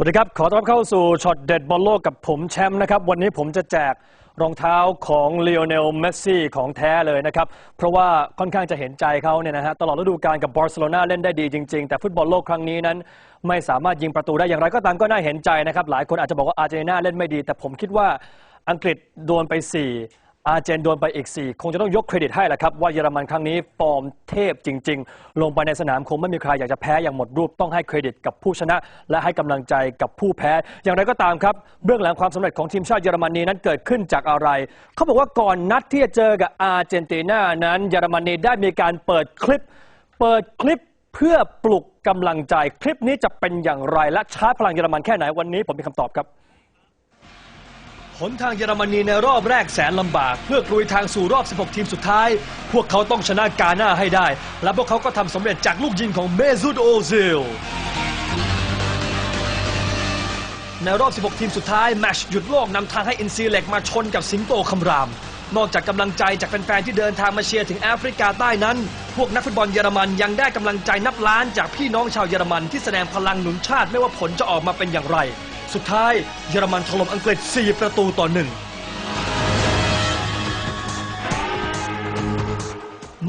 สวัสดีครับ ขอต้อนรับเข้าสู่ช็อตเด็ดบอลโลกกับผมแชมป์นะครับ วันนี้ผมจะแจกรองเท้าของเล o โอเนลเมสซี่ของแท้เลยนะครับ เพราะว่าค่อนข้างจะเห็นใจเขาเนี่ยนะฮะตลอดฤดูกาลกับบาร์เซโลนาเล่นได้ดีจริง ๆ แต่ฟุตบอลโลกครั้งนี้นั้น ไม่สามารถยิงประตูได้อย่างไรก็ตามก็น่าเห็นใจนะครับ หลายคนอาจจะบอกว่าอาร์เจนตินาเล่นไม่ดี แต่ผมคิดว่าอังกฤษโดนไป 4 อาร์เจนโดนไปอีก 4 คงจะต้องยกเครดิตให้แหละครับ ว่าเยอรมันครั้งนี้ฟอร์มเทพจริง ๆ ลงไปในสนามคงไม่มีใครอยากจะแพ้อย่างหมดรูปต้องให้เครดิตกับผู้ชนะ และให้กำลังใจกับผู้แพ้ อย่างไรก็ตามครับ เบื้องหลังความสำเร็จของทีมชาติเยอรมนีนั้นเกิดขึ้นจากอะไร เขาบอกว่าก่อนนัดที่จะเจอกับอาร์เจนตินานั้นเยอรมนีได้มีการเปิดคลิป เปิดคลิปเพื่อปลุกกำลังใจคลิปนี้จะเป็นอย่างไรและชาร์จพลังเยอรมันแค่ไหนวันนี้ผมมีคำตอบครับ หนทางเยอรมนีในรอบแรกแสนลำบาก เพื่อกลุยทางสู่รอบ 16 ทีมสุดท้าย พวกเขาต้องชนะกาหน้าให้ได้ และพวกเขาก็ทำสำเร็จจากลูกยิงของเมซุดโอซิลในรอบ 16 ทีมสุดท้ายแมชหยุดโลกนำทางให้อินซีเล็กมาชนกับสิงโตคำราม นอกจากกำลังใจจากแฟนๆที่เดินทางมาเชียร์ถึงแอฟริกาใต้นั้น พวกนักฟุตบอลเยอรมันยังได้กำลังใจนับล้านจากพี่น้องชาวเยอรมันที่แสดงพลังหนุนชาติไม่ว่าผลจะออกมาเป็นอย่างไร สุดท้ายเยอรมันถล่มอังกฤษ 4 ประตูต่อหนึ่ง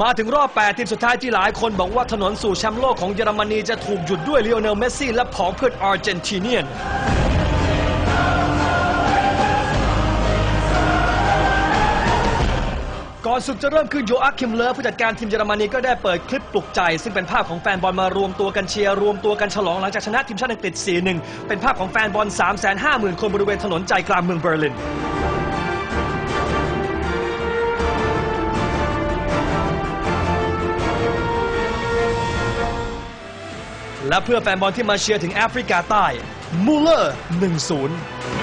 มาถึงรอบ 8 ทีมสุดท้ายที่หลายคนบอกว่าถนนสู่แชมป์โลกของเยอรมนีจะถูกหยุดด้วยเลโอเนล เมสซี่ และผองเพื่อนอาร์เจนติเนียน ศึกจะเริ่มขึ้นโยอาคิมเลอร์ผู้จัดการทีมเยอรมนีก็ได้เปิดคลิปปลุกใจ ซึ่งเป็นภาพของแฟนบอลมารวมตัวกันเชียร์รวมตัวกันฉลองหลังจากชนะทีมชาติอังกฤษ 4-1 เป็นภาพของแฟนบอล 350,000 คนบริเวณถนนใจกลางเมืองเบอร์ลินและเพื่อแฟนบอลที่มาเชียร์ถึงแอฟริกาใต้มูเลอร์ 1-0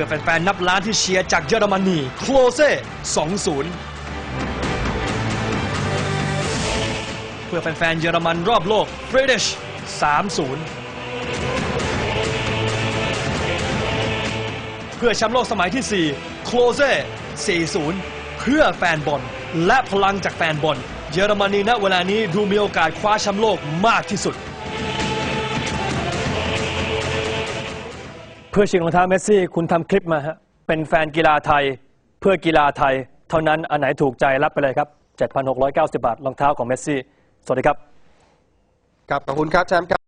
พื่อแฟนๆนับล้านที่เชียร์จากเยอรมนีโคลเซ่2-0 เพื่อแฟนๆเยอรมันรอบโลกฟร d ดช3-0 เพื่อแชมป์โลกสมัยที่ 4 โคลเซ่4-0 เพื่อแฟนบอลและพลังจากแฟนบอลเยอรมนีณเวลานี้ดูมีโอกาสคว้าแชมป์โลกมากที่สุด เพื่อชิงรองเท้าเมสซี่คุณทำคลิปมาฮะเป็นแฟนกีฬาไทย เพื่อกีฬาไทย เท่านั้นอันไหนถูกใจรับไปเลยครับ 7,690 บาทรองเท้าของเมสซี่ สวัสดีครับ ครับ ขอบคุณครับแชมป์ครับ